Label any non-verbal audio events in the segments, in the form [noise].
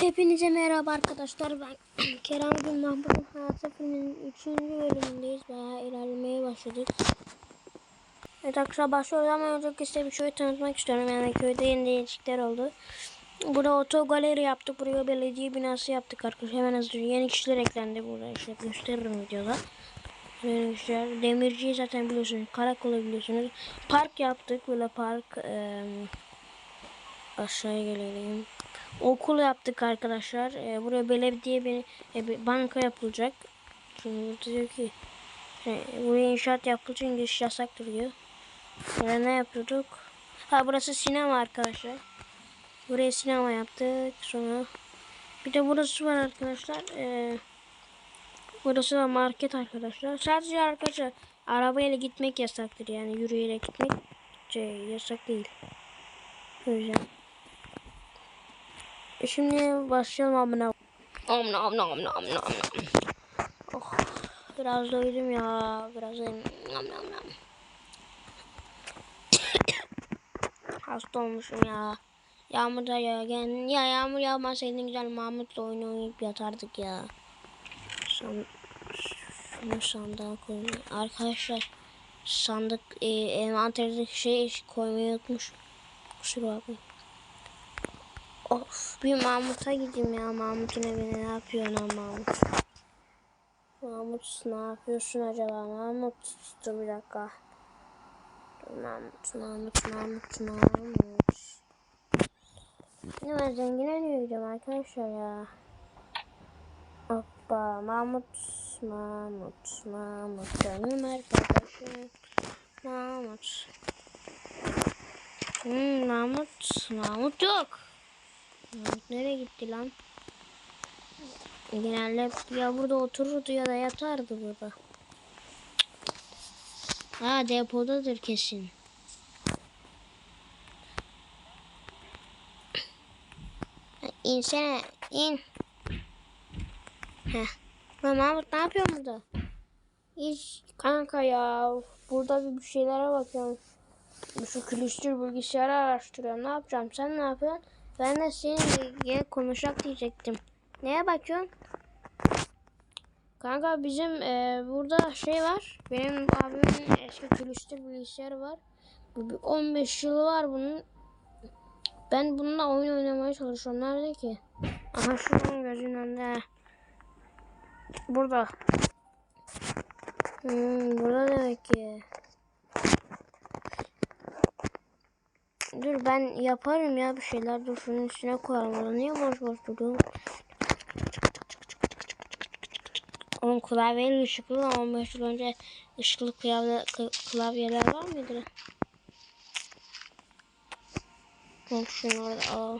Hepinize merhaba arkadaşlar. Ben [clears throat] Kerem Gün Mahmut'un Hayatı filminin 3. bölümündeyiz. Bayağı ilerlemeye başladık. Evet arkadaşlar başlıyoruz ama öncelikle size bir şey tanıtmak istiyorum. Yani köyde yeni değişiklikler oldu. Burada oto galeri yaptık. Buraya belediye binası yaptık arkadaşlar. Hemen hızlıca yeni kişiler eklendi burada. İşte gösteririm videoda. Yeni kişiler. Demirciyi zaten biliyorsunuz. Karakolu biliyorsunuz. Park yaptık. Böyle park. eee aşağıya gelelim. Okul yaptık arkadaşlar. Ee, buraya belediye bir e, banka yapılacak. Burada diyor ki e, buraya inşaat yapılacak giriş yasaktır diyor. Yani ne yapıyorduk? Ha burası sinema arkadaşlar. Buraya sinema yaptık. Sonra bir de burası var arkadaşlar. Ee, burası da market arkadaşlar. Sadece arkadaşlar arabayla gitmek yasaktır yani yürüyerek gitmek şey, yasak değil. O. E Şimdi başlayalım amına. Amına amına amına amına. Oh, biraz doydum ya. Biraz doydum. Nam nam nam. Hasta olmuşum ya. Yağmur da yağarken ya yağmur yağmasaydı güzel Mahmut'la oyun oynayıp yatardık ya. San, şunu sandığa koyayım. Arkadaşlar sandık e, envanterdeki şey koymayı unutmuş. Kusura bakmayın. Of bir Mahmut'a gideyim ya. Mahmut'un evine ne yapıyor lan Mahmut? Mahmut ne yapıyorsun acaba? Mahmut dur bir dakika. Dur Mahmut, Mahmut, Mahmut, Mahmut. Yine ben zengine niye gidiyorum arkadaşlar ya? Hoppa Mahmut, Mahmut, Mahmut. Canım arkadaşım. Mahmut. Hmm, Mahmut, Mahmut yok. Nereye gitti lan? Genelde ya burada otururdu ya da yatardı burada. Ha depodadır kesin. İnsene in. Heh. Lan Mahmut ne yapıyorsun burada? Hiç kanka ya. Burada bir şeylere bakıyorum. Şu külüstür bilgisayarı araştırıyorum. Ne yapacağım? Sen ne yapıyorsun? Ben de seninle konuşak diyecektim. Neye bakıyorsun? Kanka bizim e, burada şey var. Benim abimin eski külüstür bilgisayarı var. Bu bir 15 yılı var bunun. Ben bununla oyun oynamaya çalışıyorum. Nerede ki? Aha şunun gözünün önünde. Burada. Hmm, burada demek ki. Dur ben yaparım ya bir şeyler. Dur şunun üstüne koyalım. Orada niye boş boş duruyor? Oğlum klavyenin ışıklı lan 15 yıl önce ışıklı klavye, klavyeler var mıydı? Oğlum şunu orada al.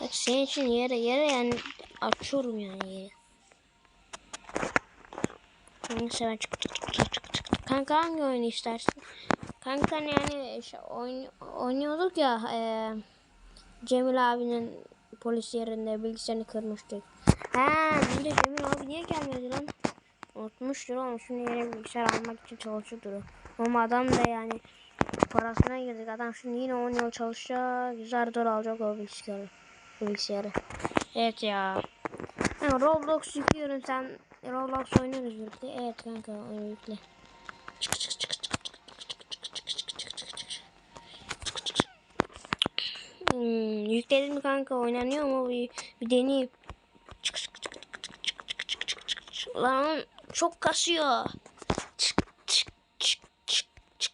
Bak senin için yere yere yani açıyorum yani yere. Neyse ben çık çık çık çık çık. Kanka hangi oyunu istersin? Kanka yani işte oyun, oynuyorduk ya e, Cemil abinin polis yerinde bilgisayarını kırmıştık. Ha, şimdi Cemil abi niye gelmedi lan? Unutmuştur oğlum şimdi yeni bilgisayar almak için çalışıyordur o. Ama adam da yani parasına girdik. Adam şimdi yine 10 yıl çalışacak. Zar zor alacak o bilgisayarı. Bilgisayarı. Evet ya. Yani Roblox yüklüyorum sen Roblox oynuyoruz birlikte. Evet kanka oyunu yükle. Çık çık çık çık. Hmm, mi kanka oynanıyor mu bir, bir deneyeyim. Çık çık çık çık çık çık çık çık çık çık. Lan çok kasıyor. Çık çık çık çık çık.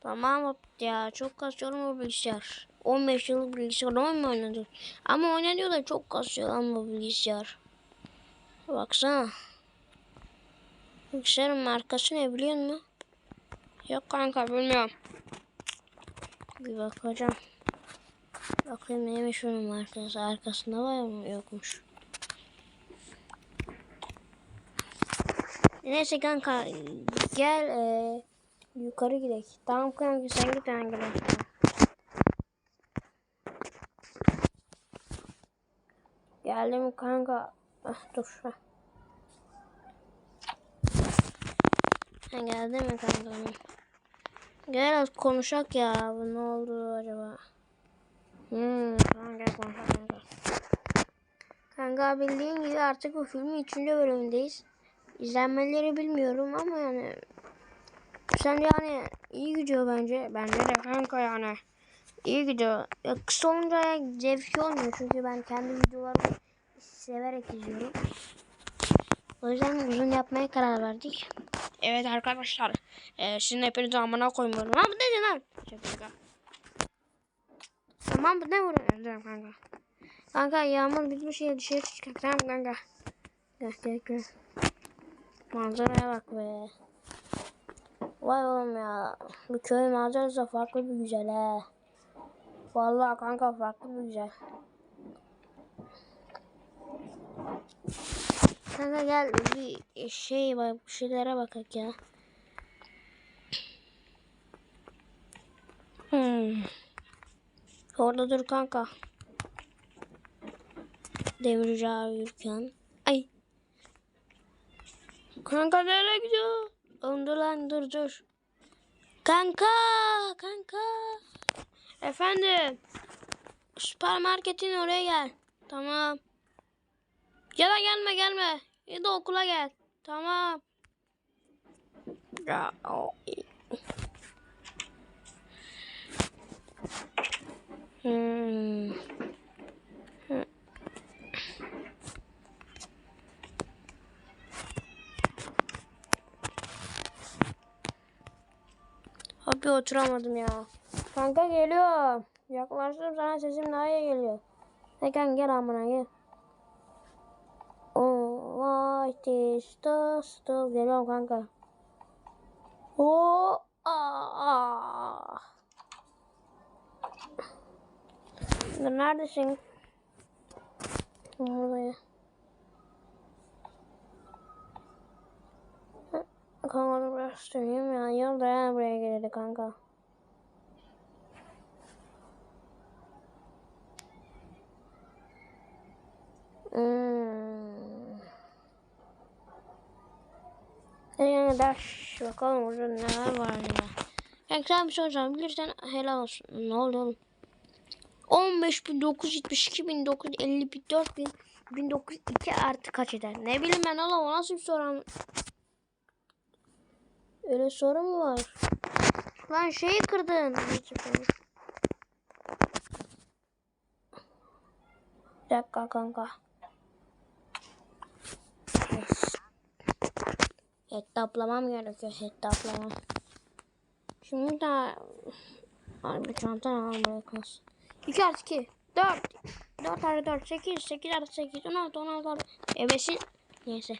Tamam ya çok kasıyor mu bilgisayar. 15 yıllık bilgisayar oyun mu oynadık? Ama oynanıyor da çok kasıyor lan bu bilgisayar. Baksana. Bilgisayarın markası ne biliyor musun? Yok kanka bilmiyorum. Bir bakacağım. Bakayım neymiş onun markası. Arkasında var mı? Yokmuş. Neyse kanka gel e, yukarı gidelim. Tamam kanka sen git ben gidelim. Geldim kanka. Ah, dur şu. Ha, geldi mi kanka? Gel az konuşak ya. Bu ne oldu acaba? Hmm, tamam gel konuşalım kanka. Kanka bildiğin gibi artık bu filmin 3. bölümündeyiz. İzlenmeleri bilmiyorum ama yani sen yani iyi gidiyor bence. Bence de kanka yani iyi gidiyor. Ya kısa olunca zevki olmuyor çünkü ben kendi videolarımı severek izliyorum. O yüzden uzun yapmaya karar verdik. Evet arkadaşlar. E, sizin hepinizi amına koymuyorum. Ha bu ne lan? Şaka. Tamam bu ne vuruyor? Kanka. Kanka yağmur bitmiş ya dışarı çıkacak. Tamam kanka. Gel gel gel. Manzaraya bak be. Vay oğlum ya. Bu köy manzarası da farklı bir güzel he. Vallahi kanka farklı bir güzel. Kanka gel bir şey bak bir şeylere bakak ya. Hmm. Orada dur kanka. Demirci Gürkan. Ay. Kanka nereye gidiyor? Oğlum dur lan dur dur. Kanka kanka. Efendim. Süpermarketin oraya gel. Tamam. Ya da gelme gelme. Ya da okula gel. Tamam. Ya o. Hmm. Abi oturamadım ya. Kanka geliyor. Yaklaştım sana sesim daha iyi geliyor. Hemen gel amına gel. Oh, vay sto sto geliyorum kanka. Oo, aa. Dur neredesin? Buraya. Kanka biraz söyleyeyim ya. Yolda ya buraya geldi kanka. Hmm. Yani ders bakalım orada neler var ya. Sen bir şey soracağım. Bilirsen helal olsun. Ne oldu oğlum? 15.972 1954 bin 1902 artı kaç eder? Ne bileyim ben oğlum nasıl bir soru? Öyle soru mu var? Lan şeyi kırdın. Bir dakika kanka. Yes. Hettaplamam gerekiyor. Hettaplamam. Şimdi de Harbi çanta almaya kalsın. 2 artı 2. 4. 4 artı 4. 8. 8 artı 8. 16. 16 artı. Ebesin. Neyse.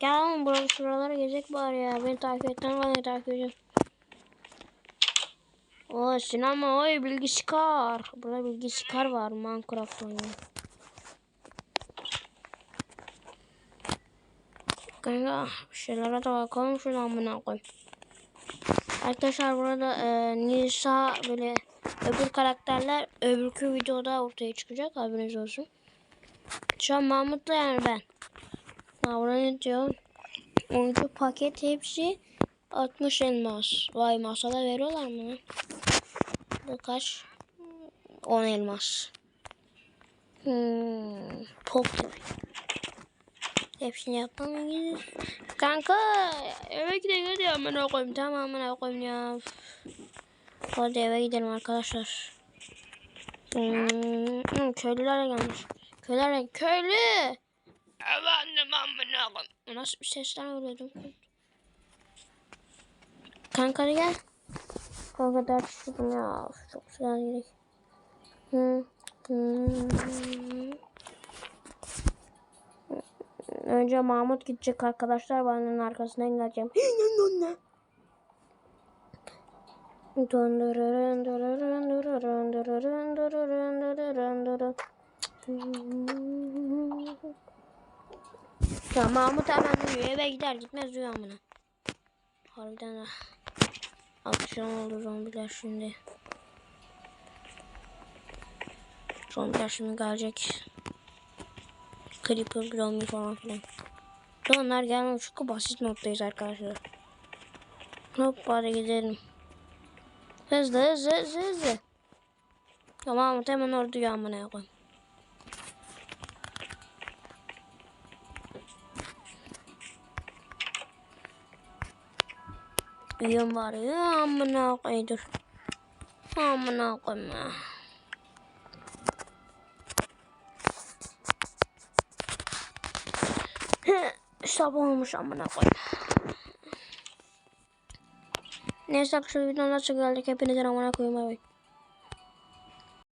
Gel oğlum buraları şuralara gezek bari ya. Beni takip et. Ben beni takip edeceğim. O sinema oy bilgisayar. Burada bilgisayar var. Minecraft oynuyor. Kanka şeylere de bakalım şuradan buna koy. Arkadaşlar burada e, Nisa böyle öbür karakterler öbürkü videoda ortaya çıkacak haberiniz olsun. Şu an Mahmut'la yani ben. Burada ne diyor? Oyuncu paket hepsi 60 elmas. Vay masada veriyorlar mı? Bu kaç? 10 elmas. Hmm, gibi. Hepsini yapmam gerekiyor. Kanka eve gidelim hadi amına koyayım. Tamam amına koyayım ya. Hadi eve gidelim arkadaşlar. Hmm, hmm, köylüler gelmiş. Köylüler köylü. Efendim amına. Nasıl bir sesler veriyordum? Kanka gel. Kanka dert şurum ya. Çok güzel gerek. Hmm. Hmm. Önce Mahmut gidecek arkadaşlar. Ben onun arkasından geleceğim. [gasps] Ya Mahmut hemen uyuyor. Eve gider gitmez uyuyor amına. Harbiden de. Akşam oldu zombiler şimdi. Zombiler şimdi gelecek. Creeper, Zombie falan filan. Onlar gelmiş çok basit noktayız arkadaşlar. Hop hadi gidelim. Hızlı hızlı hızlı hızlı. Tamam hemen orada yağmına koy. Yum var ya amına koydur. Amına koyma. Sabah olmuş amına koyma. Neyse arkadaşlar videonun açık geldik. Hepinize amına koyayım. Bay.